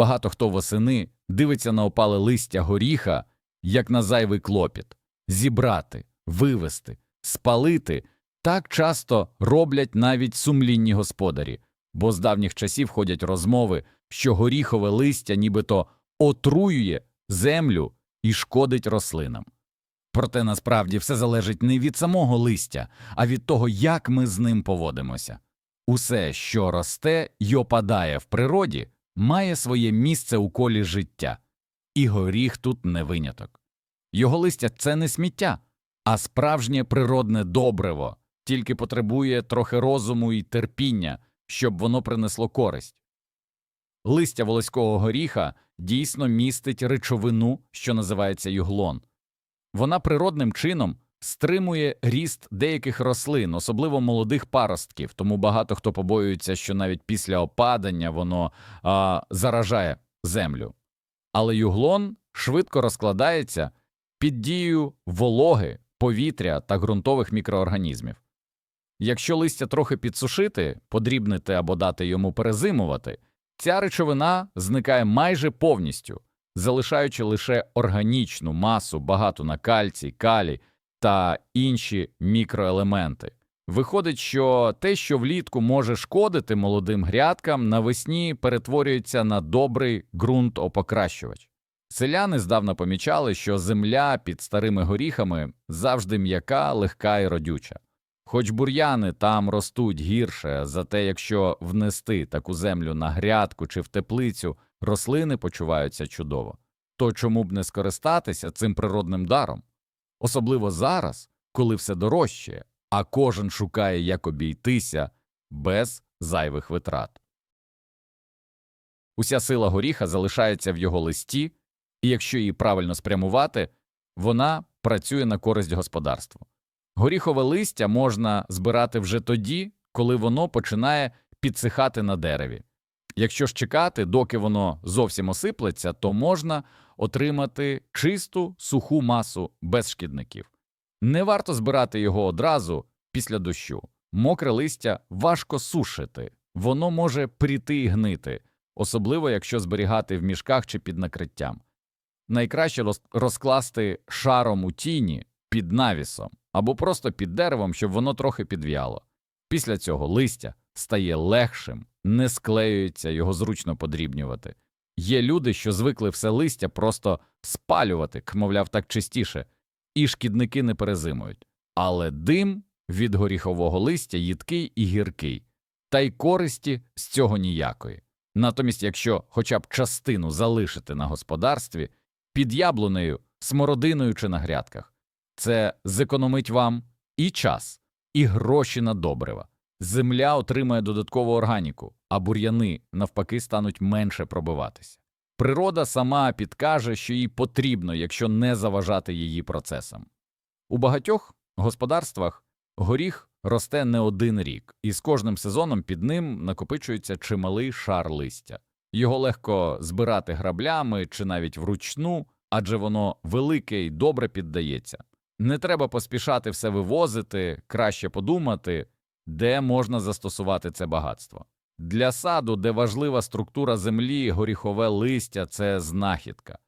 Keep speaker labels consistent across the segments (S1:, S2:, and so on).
S1: Багато хто восени дивиться на опале листя горіха, як на зайвий клопіт зібрати, вивести, спалити. Так часто роблять навіть сумлінні господарі, бо з давніх часів ходять розмови, що горіхове листя нібито отруює землю і шкодить рослинам. Проте насправді все залежить не від самого листя, а від того, як ми з ним поводимося. Усе, що росте й опадає в природі, має своє місце у колі життя, і горіх тут не виняток. Його листя це не сміття, а справжнє природне добриво, тільки потребує трохи розуму і терпіння, щоб воно принесло користь. Листя волоського горіха дійсно містить речовину, що називається юглон. Вона природним чином стримує ріст деяких рослин, особливо молодих паростків, тому багато хто побоюється, що навіть після опадання воно а, заражає землю. Але юглон швидко розкладається під дією вологи, повітря та ґрунтових мікроорганізмів. Якщо листя трохи підсушити, подрібнити або дати йому перезимувати, ця речовина зникає майже повністю, залишаючи лише органічну масу, багату на кальцій, калій та інші мікроелементи. Виходить, що те, що влітку може шкодити молодим грядкам, навесні перетворюється на добрий ґрунтопокращувач. Селяни здавна помічали, що земля під старими горіхами завжди м'яка, легка і родюча. Хоч бур'яни там ростуть гірше, зате якщо внести таку землю на грядку чи в теплицю, рослини почуваються чудово. То чому б не скористатися цим природним даром? Особливо зараз, коли все дорожчає, а кожен шукає, як обійтися без зайвих витрат. Уся сила горіха залишається в його листі, і якщо її правильно спрямувати, вона працює на користь господарству. Горіхове листя можна збирати вже тоді, коли воно починає підсихати на дереві. Якщо ж чекати, доки воно зовсім осиплеться, то можна отримати чисту суху масу без шкідників. Не варто збирати його одразу після дощу. Мокре листя важко сушити, воно може пріти і гнити, особливо якщо зберігати в мішках чи під накриттям. Найкраще розкласти шаром у тіні під навісом або просто під деревом, щоб воно трохи підв'яло. Після цього листя стає легшим, не склеюється, його зручно подрібнювати. Є люди, що звикли все листя просто спалювати, мовляв, так чистіше, і шкідники не перезимують. Але дим від горіхового листя їдкий і гіркий, та й користі з цього ніякої. Натомість, якщо хоча б частину залишити на господарстві під яблунею, смородиною чи на грядках, це зекономить вам і час, і гроші на добрива. Земля отримає додаткову органіку, а бур'яни, навпаки, стануть менше пробиватися. Природа сама підкаже, що їй потрібно, якщо не заважати її процесам. У багатьох господарствах горіх росте не один рік, і з кожним сезоном під ним накопичується чималий шар листя. Його легко збирати граблями чи навіть вручну, адже воно велике і добре піддається. Не треба поспішати все вивозити, краще подумати, де можна застосувати це багатство. Для саду, де важлива структура землі, горіхове листя це знахідка.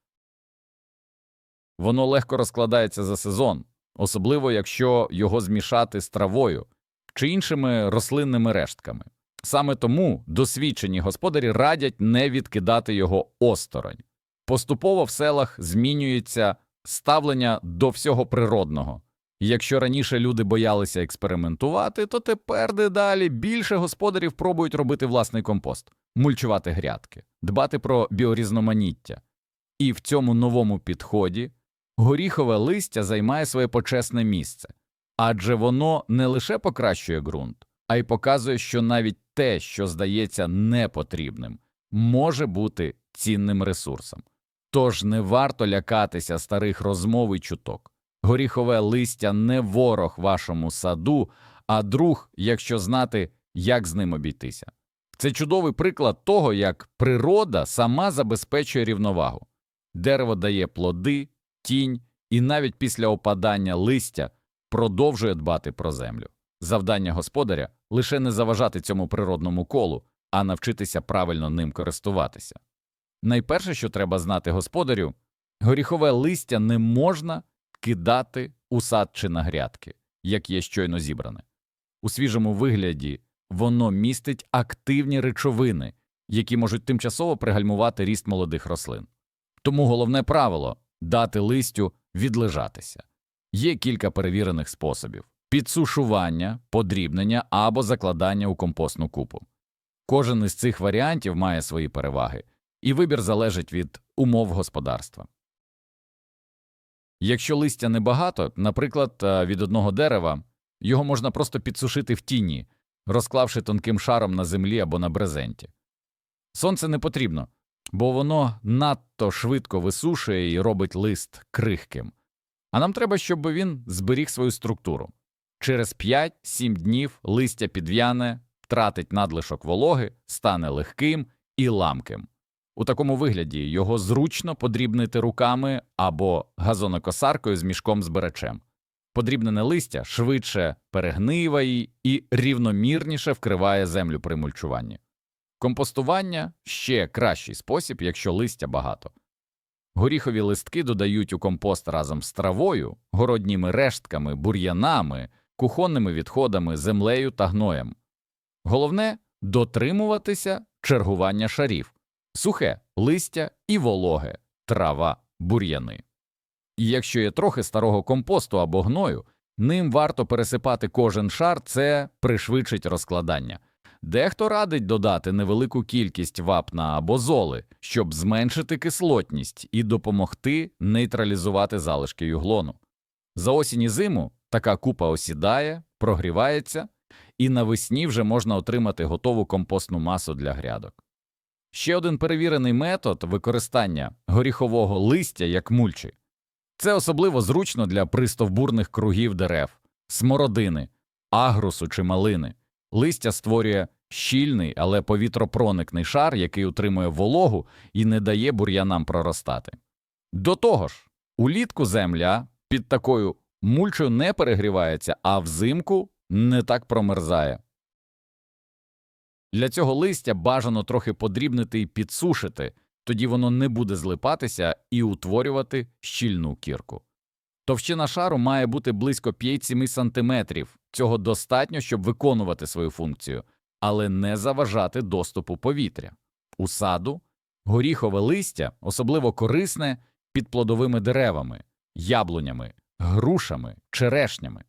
S1: Воно легко розкладається за сезон, особливо якщо його змішати з травою чи іншими рослинними рештками. Саме тому досвідчені господарі радять не відкидати його осторонь. Поступово в селах змінюється ставлення до всього природного. Якщо раніше люди боялися експериментувати, то тепер дедалі більше господарів пробують робити власний компост, мульчувати грядки, дбати про біорізноманіття. І в цьому новому підході горіхове листя займає своє почесне місце, адже воно не лише покращує ґрунт, а й показує, що навіть те, що здається непотрібним, може бути цінним ресурсом. Тож не варто лякатися старих розмов і чуток. Горіхове листя не ворог вашому саду, а друг, якщо знати, як з ним обійтися. Це чудовий приклад того, як природа сама забезпечує рівновагу. Дерево дає плоди, тінь і навіть після опадання листя продовжує дбати про землю. Завдання господаря лише не заважати цьому природному колу, а навчитися правильно ним користуватися. Найперше, що треба знати господарю, горіхове листя не можна кидати у сад чи на грядки, як є щойно зібране. У свіжому вигляді воно містить активні речовини, які можуть тимчасово пригальмувати ріст молодих рослин. Тому головне правило дати листю відлежатися. Є кілька перевірених способів підсушування, подрібнення або закладання у компостну купу. Кожен із цих варіантів має свої переваги, і вибір залежить від умов господарства. Якщо листя небагато, наприклад, е, від одного дерева, його можна просто підсушити в тіні, розклавши тонким шаром на землі або на брезенті. Сонце не потрібно, бо воно надто швидко висушує і робить лист крихким. А нам треба, щоб він зберіг свою структуру. Через 5-7 днів листя підв'яне, втратить надлишок вологи, стане легким і ламким. У такому вигляді його зручно подрібнити руками або газонокосаркою з мішком збирачем. Подрібнене листя швидше перегниває і рівномірніше вкриває землю при мульчуванні. Компостування ще кращий спосіб, якщо листя багато. Горіхові листки додають у компост разом з травою, городніми рештками, бур'янами, кухонними відходами, землею та гноєм. Головне дотримуватися чергування шарів сухе листя і вологе, трава, бур'яни. І якщо є трохи старого компосту або гною, ним варто пересипати кожен шар, це пришвидшить розкладання. Дехто радить додати невелику кількість вапна або золи, щоб зменшити кислотність і допомогти нейтралізувати залишки юглону. За осінь і зиму така купа осідає, прогрівається, і навесні вже можна отримати готову компостну масу для грядок. Ще один перевірений метод використання горіхового листя як мульчі. Це особливо зручно для пристовбурних кругів дерев, смородини, агрусу чи малини. Листя створює щільний, але повітропроникний шар, який утримує вологу і не дає бур'янам проростати. До того ж, улітку земля під такою мульчою не перегрівається, а взимку не так промерзає. Для цього листя бажано трохи подрібнити і підсушити, тоді воно не буде злипатися і утворювати щільну кірку. Товщина шару має бути близько 5-7 см. Цього достатньо, щоб виконувати свою функцію, але не заважати доступу повітря. У саду горіхове листя особливо корисне під плодовими деревами, яблунями, грушами, черешнями.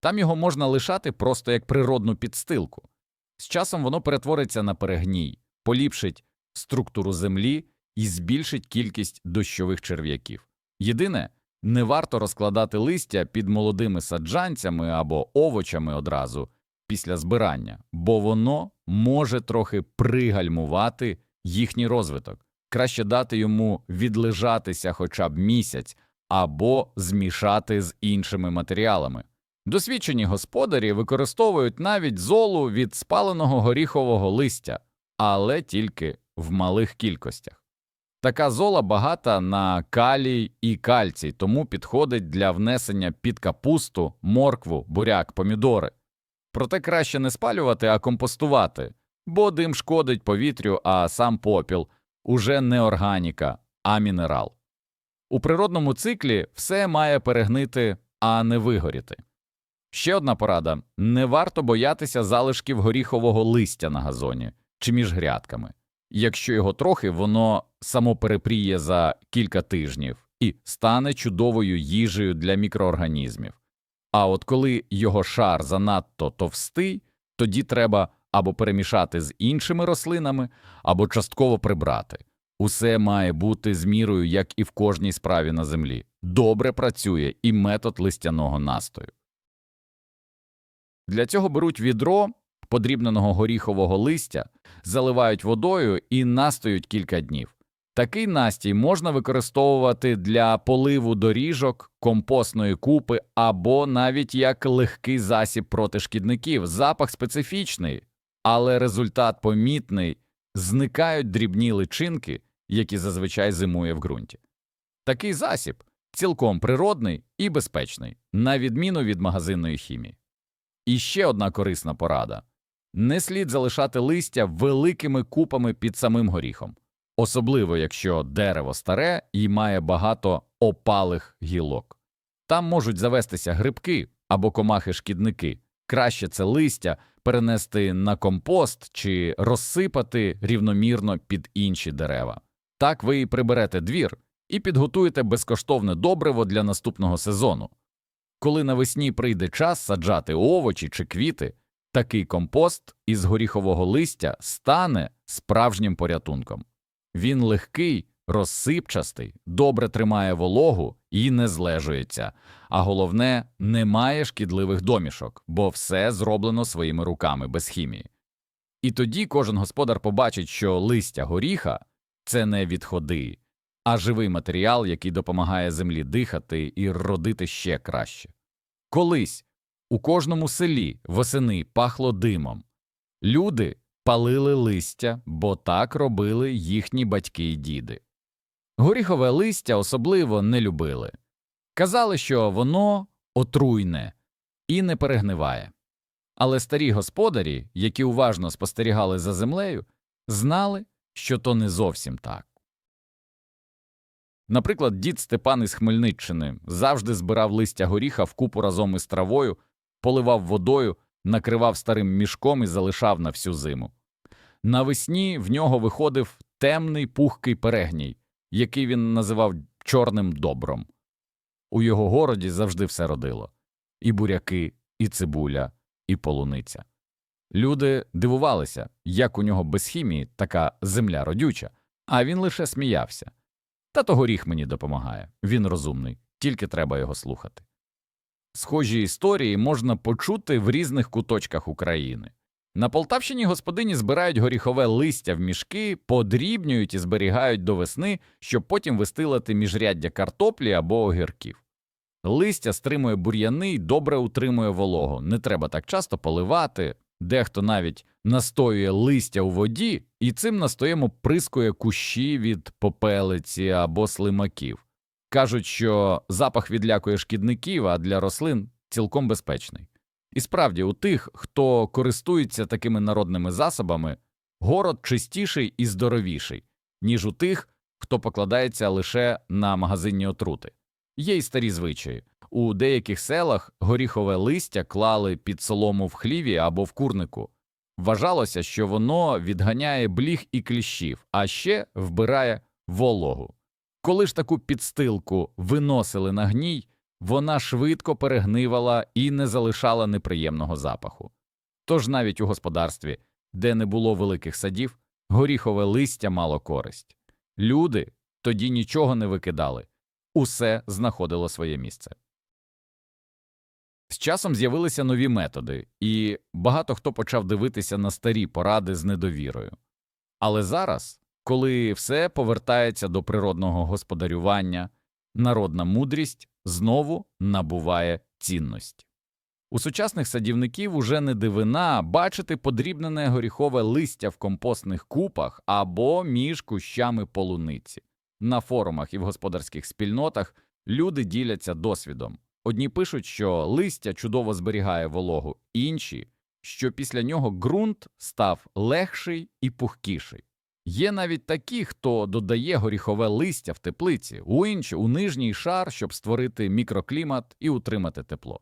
S1: Там його можна лишати просто як природну підстилку. З часом воно перетвориться на перегній, поліпшить структуру землі і збільшить кількість дощових черв'яків. Єдине, не варто розкладати листя під молодими саджанцями або овочами одразу після збирання, бо воно може трохи пригальмувати їхній розвиток. Краще дати йому відлежатися хоча б місяць або змішати з іншими матеріалами. Досвідчені господарі використовують навіть золу від спаленого горіхового листя, але тільки в малих кількостях. Така зола багата на калій і кальцій, тому підходить для внесення під капусту, моркву, буряк, помідори. Проте краще не спалювати, а компостувати, бо дим шкодить повітрю, а сам попіл уже не органіка, а мінерал. У природному циклі все має перегнити, а не вигоріти. Ще одна порада не варто боятися залишків горіхового листя на газоні чи між грядками. Якщо його трохи, воно само перепріє за кілька тижнів і стане чудовою їжею для мікроорганізмів. А от коли його шар занадто товстий, тоді треба або перемішати з іншими рослинами, або частково прибрати. Усе має бути з мірою, як і в кожній справі на землі. Добре працює і метод листяного настою. Для цього беруть відро подрібненого горіхового листя, заливають водою і настоють кілька днів. Такий настій можна використовувати для поливу доріжок, компостної купи або навіть як легкий засіб проти шкідників. Запах специфічний, але результат помітний, зникають дрібні личинки, які зазвичай зимує в ґрунті. Такий засіб цілком природний і безпечний, на відміну від магазинної хімії. І ще одна корисна порада не слід залишати листя великими купами під самим горіхом. особливо якщо дерево старе і має багато опалих гілок. Там можуть завестися грибки або комахи-шкідники. Краще це листя перенести на компост чи розсипати рівномірно під інші дерева. Так ви і приберете двір і підготуєте безкоштовне добриво для наступного сезону. Коли навесні прийде час саджати овочі чи квіти, такий компост із горіхового листя стане справжнім порятунком. Він легкий, розсипчастий, добре тримає вологу і не злежується, а головне, не має шкідливих домішок, бо все зроблено своїми руками без хімії. І тоді кожен господар побачить, що листя горіха це не відходи, а живий матеріал, який допомагає землі дихати і родити ще краще. Колись у кожному селі восени пахло димом. Люди палили листя, бо так робили їхні батьки й діди. Горіхове листя особливо не любили. Казали, що воно отруйне і не перегниває. Але старі господарі, які уважно спостерігали за землею, знали, що то не зовсім так. Наприклад, дід Степан із Хмельниччини завжди збирав листя горіха в купу разом із травою, поливав водою, накривав старим мішком і залишав на всю зиму. Навесні в нього виходив темний пухкий перегній, який він називав чорним добром. У його городі завжди все родило і буряки, і цибуля, і полуниця. Люди дивувалися, як у нього без хімії така земля родюча, а він лише сміявся. Та то горіх мені допомагає, він розумний, тільки треба його слухати. Схожі історії можна почути в різних куточках України. На Полтавщині господині збирають горіхове листя в мішки, подрібнюють і зберігають до весни, щоб потім вистилати міжряддя картоплі або огірків. Листя стримує бур'яни й добре утримує вологу, не треба так часто поливати, дехто навіть настоює листя у воді і цим настоєм прискує кущі від попелиці або слимаків. Кажуть, що запах відлякує шкідників, а для рослин цілком безпечний. І справді, у тих, хто користується такими народними засобами, город чистіший і здоровіший, ніж у тих, хто покладається лише на магазинні отрути. Є й старі звичаї. У деяких селах горіхове листя клали під солому в хліві або в курнику. Вважалося, що воно відганяє бліг і кліщів, а ще вбирає вологу. Коли ж таку підстилку виносили на гній, вона швидко перегнивала і не залишала неприємного запаху. Тож навіть у господарстві, де не було великих садів, горіхове листя мало користь. Люди тоді нічого не викидали, усе знаходило своє місце. З часом з'явилися нові методи, і багато хто почав дивитися на старі поради з недовірою. Але зараз, коли все повертається до природного господарювання, народна мудрість знову набуває цінності. У сучасних садівників уже не дивина бачити подрібнене горіхове листя в компостних купах або між кущами полуниці. На форумах і в господарських спільнотах люди діляться досвідом. Одні пишуть, що листя чудово зберігає вологу, інші, що після нього ґрунт став легший і пухкіший. Є навіть такі, хто додає горіхове листя в теплиці, у інші у нижній шар, щоб створити мікроклімат і утримати тепло.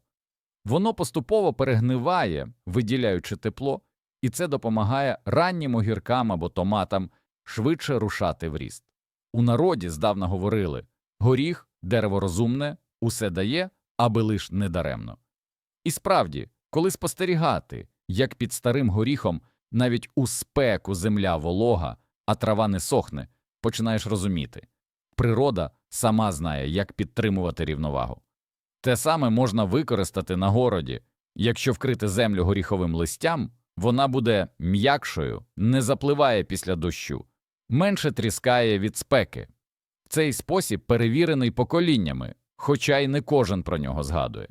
S1: Воно поступово перегниває, виділяючи тепло, і це допомагає раннім огіркам або томатам швидше рушати в ріст. У народі здавна говорили горіх, дерево розумне, усе дає, аби лиш не даремно. І справді, коли спостерігати, як під старим горіхом навіть у спеку земля волога, а трава не сохне, починаєш розуміти природа сама знає, як підтримувати рівновагу. Те саме можна використати на городі якщо вкрити землю горіховим листям, вона буде м'якшою, не запливає після дощу, менше тріскає від спеки. Цей спосіб перевірений поколіннями, хоча й не кожен про нього згадує.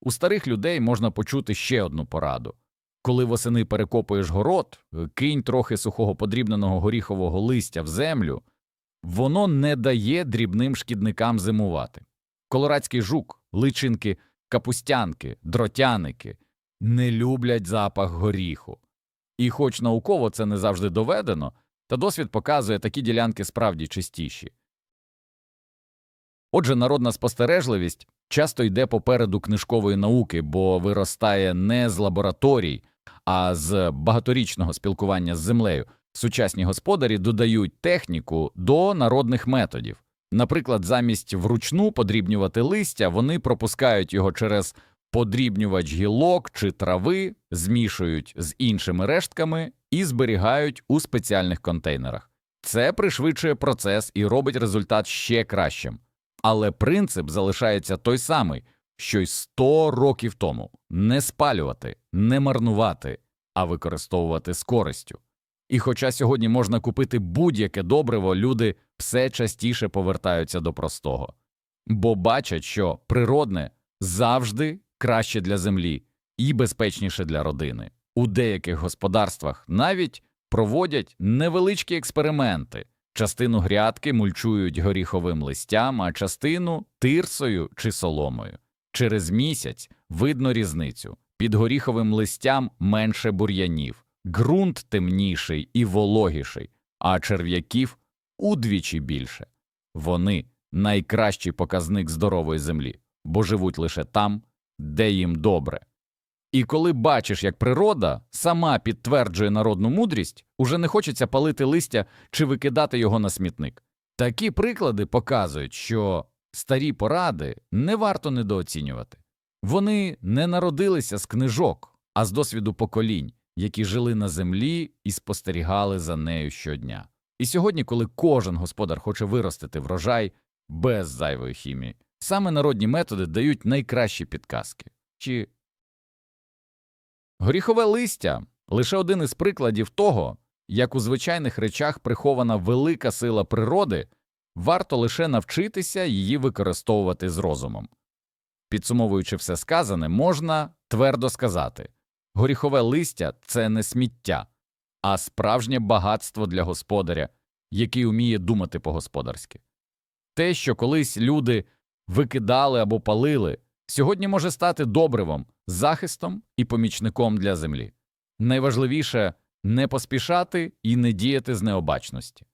S1: У старих людей можна почути ще одну пораду коли восени перекопуєш город, кинь трохи сухого подрібненого горіхового листя в землю, воно не дає дрібним шкідникам зимувати. Колорадський жук, личинки, капустянки, дротяники не люблять запах горіху. І, хоч науково це не завжди доведено, Та досвід показує, такі ділянки справді чистіші. Отже, народна спостережливість часто йде попереду книжкової науки, бо виростає не з лабораторій, а з багаторічного спілкування з землею. Сучасні господарі додають техніку до народних методів. Наприклад, замість вручну подрібнювати листя, вони пропускають його через подрібнювач гілок чи трави, змішують з іншими рештками і зберігають у спеціальних контейнерах. Це пришвидшує процес і робить результат ще кращим. Але принцип залишається той самий, що й 100 років тому не спалювати, не марнувати, а використовувати з користю. І хоча сьогодні можна купити будь-яке добриво, люди все частіше повертаються до простого, бо бачать, що природне завжди краще для землі і безпечніше для родини. У деяких господарствах навіть проводять невеличкі експерименти. Частину грядки мульчують горіховим листям, а частину тирсою чи соломою. Через місяць видно різницю. Під горіховим листям менше бур'янів, ґрунт темніший і вологіший, а черв'яків удвічі більше. Вони найкращий показник здорової землі, бо живуть лише там, де їм добре. І коли бачиш, як природа сама підтверджує народну мудрість, уже не хочеться палити листя чи викидати його на смітник. Такі приклади показують, що старі поради не варто недооцінювати. Вони не народилися з книжок, а з досвіду поколінь, які жили на землі і спостерігали за нею щодня. І сьогодні, коли кожен господар хоче виростити врожай без зайвої хімії, саме народні методи дають найкращі підказки. Чи Горіхове листя лише один із прикладів того, як у звичайних речах прихована велика сила природи, варто лише навчитися її використовувати з розумом. Підсумовуючи все сказане, можна твердо сказати горіхове листя це не сміття, а справжнє багатство для господаря, який уміє думати по-господарськи. Те, що колись люди викидали або палили, сьогодні може стати добривом, захистом і помічником для землі. Найважливіше не поспішати і не діяти з необачності.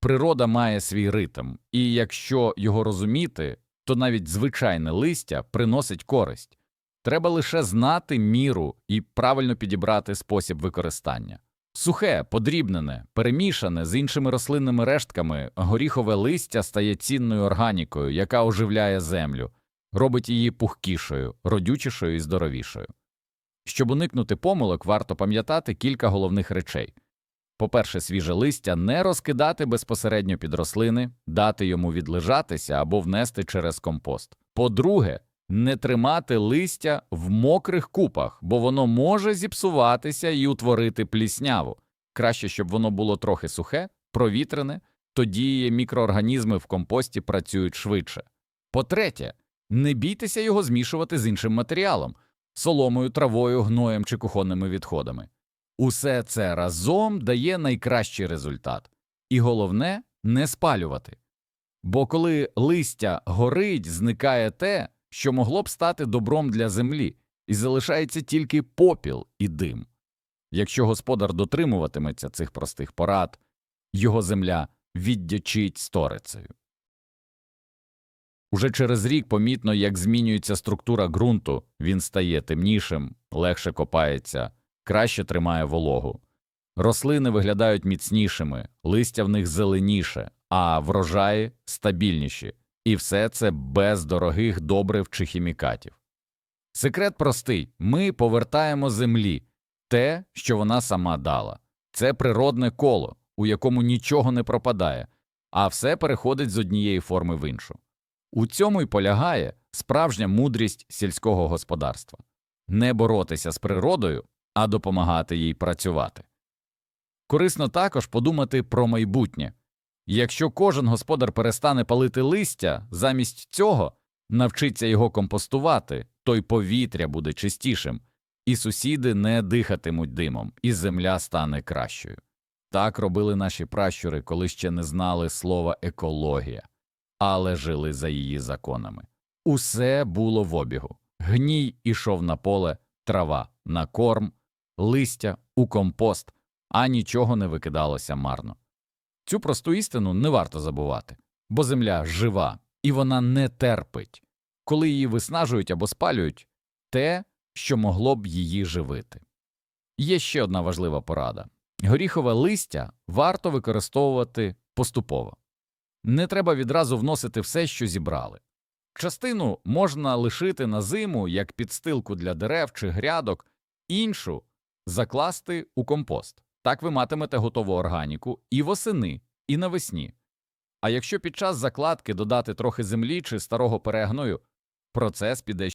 S1: Природа має свій ритм, і якщо його розуміти, то навіть звичайне листя приносить користь. Треба лише знати міру і правильно підібрати спосіб використання. Сухе, подрібнене, перемішане з іншими рослинними рештками, горіхове листя стає цінною органікою, яка оживляє землю, робить її пухкішою, родючішою і здоровішою. Щоб уникнути помилок, варто пам'ятати кілька головних речей. По-перше, свіже листя не розкидати безпосередньо під рослини, дати йому відлежатися або внести через компост. По-друге, не тримати листя в мокрих купах, бо воно може зіпсуватися і утворити плісняву. Краще, щоб воно було трохи сухе, провітрене, тоді мікроорганізми в компості працюють швидше. По-третє, не бійтеся його змішувати з іншим матеріалом соломою, травою, гноєм чи кухонними відходами. Усе це разом дає найкращий результат. І головне не спалювати. Бо коли листя горить, зникає те, що могло б стати добром для землі, і залишається тільки попіл і дим. Якщо господар дотримуватиметься цих простих порад, його земля віддячить сторицею. Уже через рік помітно, як змінюється структура ґрунту, він стає темнішим, легше копається, краще тримає вологу. Рослини виглядають міцнішими, листя в них зеленіше, а врожаї стабільніші, і все це без дорогих добрив чи хімікатів. Секрет простий ми повертаємо землі те, що вона сама дала. Це природне коло, у якому нічого не пропадає, а все переходить з однієї форми в іншу. У цьому й полягає справжня мудрість сільського господарства не боротися з природою, а допомагати їй працювати. Корисно також подумати про майбутнє якщо кожен господар перестане палити листя, замість цього навчиться його компостувати, то й повітря буде чистішим, і сусіди не дихатимуть димом, і земля стане кращою. Так робили наші пращури, коли ще не знали слова екологія але жили за її законами. Усе було в обігу. Гній ішов на поле, трава на корм, листя у компост, а нічого не викидалося марно. Цю просту істину не варто забувати, бо земля жива, і вона не терпить, коли її виснажують або спалюють те, що могло б її живити. Є ще одна важлива порада. Горіхове листя варто використовувати поступово. Не треба відразу вносити все, що зібрали. Частину можна лишити на зиму як підстилку для дерев чи грядок, іншу закласти у компост. Так ви матимете готову органіку і восени, і навесні. А якщо під час закладки додати трохи землі чи старого перегною, процес піде